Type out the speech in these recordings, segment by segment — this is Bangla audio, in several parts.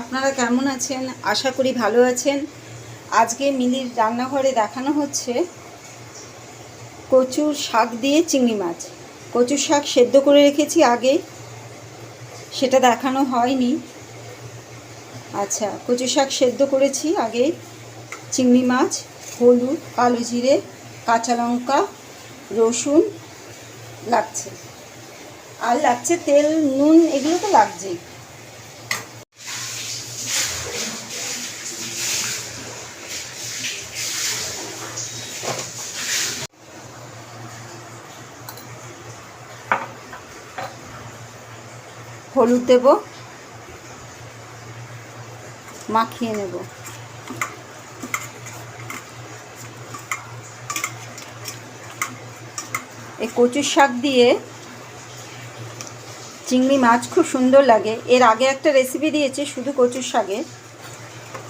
আপনারা কেমন আছেন? আশা করি ভালো আছেন। আজকে মিলির রান্নাঘরে দেখানো হচ্ছে কচুর শাক দিয়ে চিংড়ি মাছ। কচুর শাক সেদ্ধ করে রেখেছি আগে। সেটা দেখানো হয়নি। আচ্ছা কচু শাক সেদ্ধ করেছি আগে। চিংড়ি মাছ, হলুদ, কালো জিরে, কাঁচা লঙ্কা, রসুন লাগছে। আর লাগছে তেল, নুন, এগুলো তো লাগছেই। হলুদ দেব। মাখিয়ে নেব। এই কচুর শাক দিয়ে চিংড়ি মাছ খুব সুন্দর লাগে। এর আগে একটা রেসিপি দিয়েছে শুধু কচুর শাকে।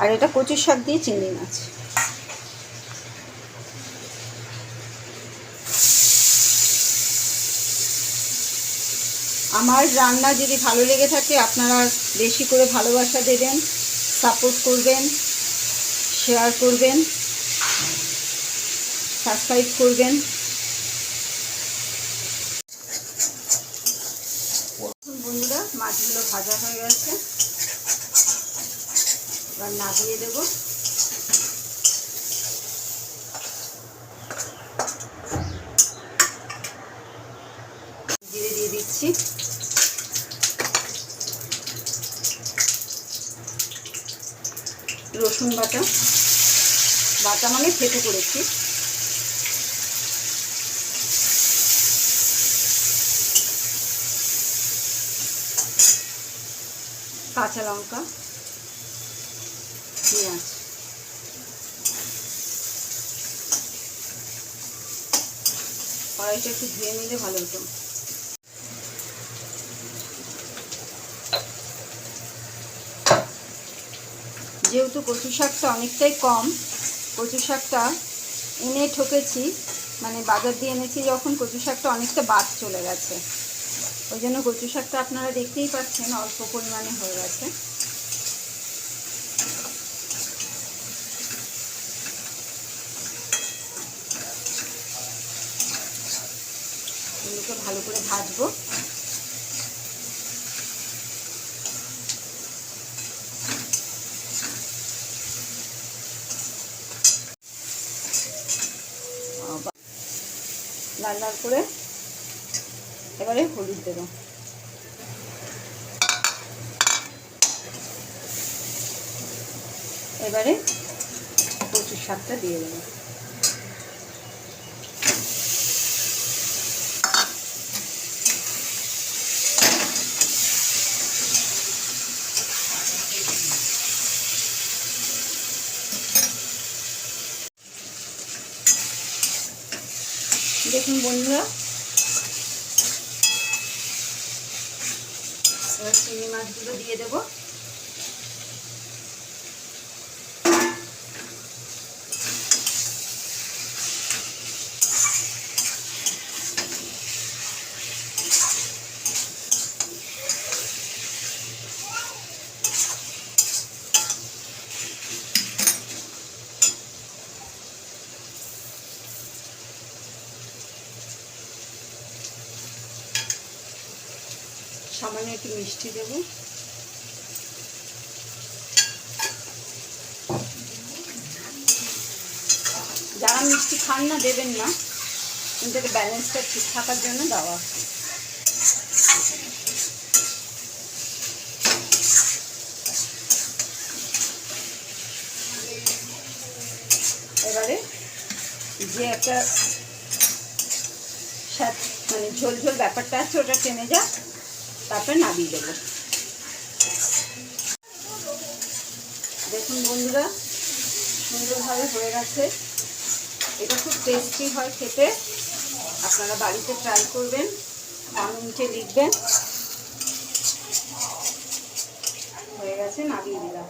আর এটা কচুর শাক দিয়ে চিংড়ি মাছ। আমার রান্না যদি ভালো লেগে থাকে, আপনারা বেশি করে ভালোবাসা দেবেন সাপোর্ট করবেন শেয়ার করবেন সাবস্ক্রাইব করবেন। বন্ধুরা, মাছগুলো ভাজা হয়ে গেছে। এবার নামিয়ে দেবো জিরে দিয়ে দিচ্ছি। রসুন বাটা। বাটা মানে ফেটে করেছি। কাঁচা লঙ্কা, পেঁয়াজ। কড়াইটা একটু ধুয়ে নিলে ভালো হতো। যেহেতু কচু শাকটা অনেকটাই কম কচু শাকটা এনে ঠকেছি মানে বাজার দিয়ে এনেছি যখন কচু শাকটা অনেকটা বাদ চলে গেছে। ওই জন্য কচু শাকটা আপনারা দেখতেই পাচ্ছেন অল্প পরিমাণে হয়ে গেছে। এগুলোকে ভালো করে ভাজবো। লাল লাল করে এবারে হলুদ দেব। এবারে কচুর শাকটা দিয়ে দেবো। দেখুন বন্ধুরা। এবার চিংড়ি মাছগুলো দিয়ে দেবো। সামান্য একটু মিষ্টি দেব। যারা মিষ্টি খান না, দেবেন না। কিন্তু ব্যালেন্সটা ঠিক থাকার জন্য দেওয়া। এবারে যে একটা মানে ঝোল ঝোল ব্যাপারটা আছে, ওটা টেনে যাক। তারপরে নামিয়ে দেবো। দেখুন বন্ধুরা, সুন্দরভাবে হয়ে গেছে। এটা খুব টেস্টি হয় খেতে। আপনারা বাড়িতে ট্রাই করবেন, কমেন্টে লিখবেন। হয়ে গেছে, নামিয়ে দিলাম।